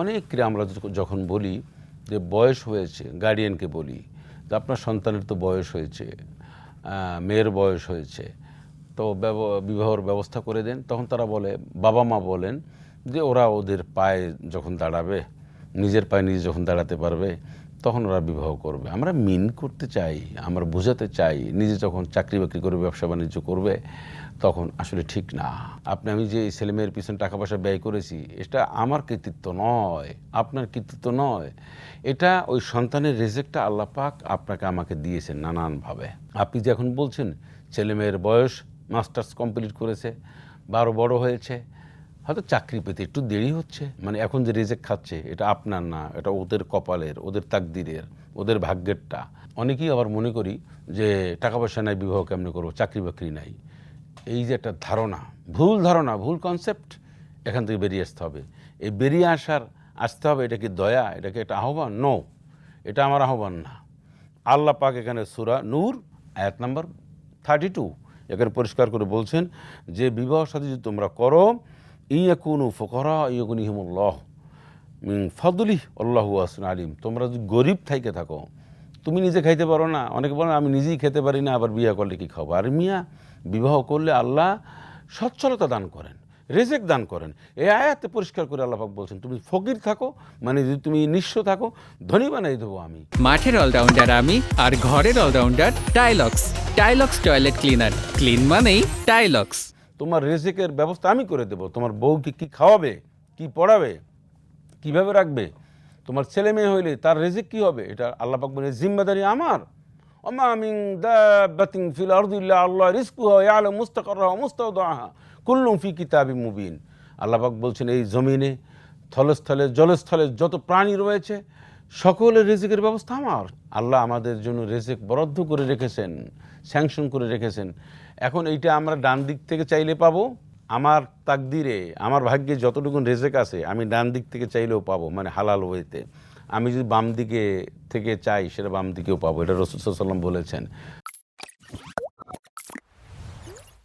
অনেক আমরা যখন বলি যে বয়স হয়েছে গার্ডিয়ানকে বলি, যে আপনার সন্তানের তো বয়স হয়েছে মেয়ের বয়স হয়েছে, তো বিবাহর ব্যবস্থা করে দেন, তখন তারা বলে, বাবা মা বলেন যে ওরা ওদের পায়ে যখন দাঁড়াবে, নিজের পায়ে নিজে যখন দাঁড়াতে পারবে তখন ওরা বিবাহ করবে। আমরা মিন করতে চাই, আমরা বোঝাতে চাই, নিজে যখন চাকরি বাকরি করে ব্যবসা বাণিজ্য করবে, তখন আসলে ঠিক না। আপনি আমি যে ছেলেমেয়ের পিছনে টাকা পয়সা ব্যয় করেছি, এটা আমার কৃতিত্ব নয়, আপনার কৃতিত্ব নয়। এটা ওই সন্তানের রেজেক্টটা আল্লাহ পাক আপনাকে আমাকে দিয়েছেন নানানভাবে। আপনি যে এখন বলছেন ছেলেমেয়ের বয়স মাস্টার্স কমপ্লিট করেছে, বারো বড় হয়েছে হয়তো চাকরি পেতে একটু দেরি হচ্ছে। মানে এখন যে রেজেক্ট খাচ্ছে, এটা আপনার না, এটা ওদের কপালের, ওদের তাকদিরের, ওদের ভাগ্যেরটা। অনেকেই আবার মনে করি যে টাকা পয়সা নাই, বিবাহ কেমনে করব, চাকরি বাকরি নাই। এই যে একটা ধারণা, ভুল ধারণা, ভুল কনসেপ্ট এখান থেকে বেরিয়ে আসতে হবে। এই বেরিয়ে আসার, আসতে হবে, এটা কি দয়া, এটা কি একটা আহ্বান? নো এটা আমার আহ্বান না। আল্লাহ পাক এখানে সুরা নূর, আয়াত নাম্বার থার্টি টু এখানে পরিষ্কার করে বলছেন যে, বিবাহ সাথে যদি তোমরা করো ইয়াকুনু ফদলি আল্লাহু আসন আলিম তোমরা যদি গরিব থাইকে থাকো, তুমি নিজে খাইতে পারো না। অনেকে বলেন আমি নিজেই খেতে পারি না, আবার বিয়ে করলে কি খাব? আর মিয়া, বিবাহ করলে আল্লাহ সচ্ছলতা দান করেন, রেজেক দান করেন। এই আয়াতে পরিষ্কার করে আল্লাহ বলছেন, তুমি ফকির থাকো মানে যদি তুমি নিঃস্ব থাকো, ধনী বানাই দেবো আমি। মাঠের অলরাউন্ডার আমি, আর ঘরের all rounder Tylox. Tylox toilet cleaner clean মানেই টাইলক্স। তোমার রেজেকের ব্যবস্থা আমি করে দেবো। তোমার বউকে কি খাওয়াবে, কি পড়াবে, কীভাবে রাখবে? তোমার ছেলে মেয়ে হইলে তার রেজেক কি হবে? এটা আল্লাহ পাক বলে জিম্মাদারি আমার। ওমা মিন দাব্বাতিন ফিল আরদি ইল্লা আল্লাহ রিজকুহা ইয়ালামু মুস্তাকাররাহা ওয়া মুস্তাওদাহা কুল্লুম ফি কিতাবিম মুবিন। আল্লাহ পাক বলছেন, এই জমিনে থলস্থলে জলস্থলে যত প্রাণী রয়েছে সকলের রেজেকের ব্যবস্থা আমার। আল্লাহ আমাদের জন্য রেজেক বরাদ্দ করে রেখেছেন স্যাংশন করে রেখেছেন। এখন এইটা আমরা ডান দিক থেকে চাইলে পাবো। আমার তাকদিরে, আমার ভাগ্যে যতটুকু রেজেক আছে, আমি ডান দিক থেকে চাইলেও পাবো মানে হালাল ওয়েতে আমি যদি বাম দিকে থেকে চাই, সেটা বাম দিকেও পাবো, এটা রসুল সাল্লাম বলেছেন।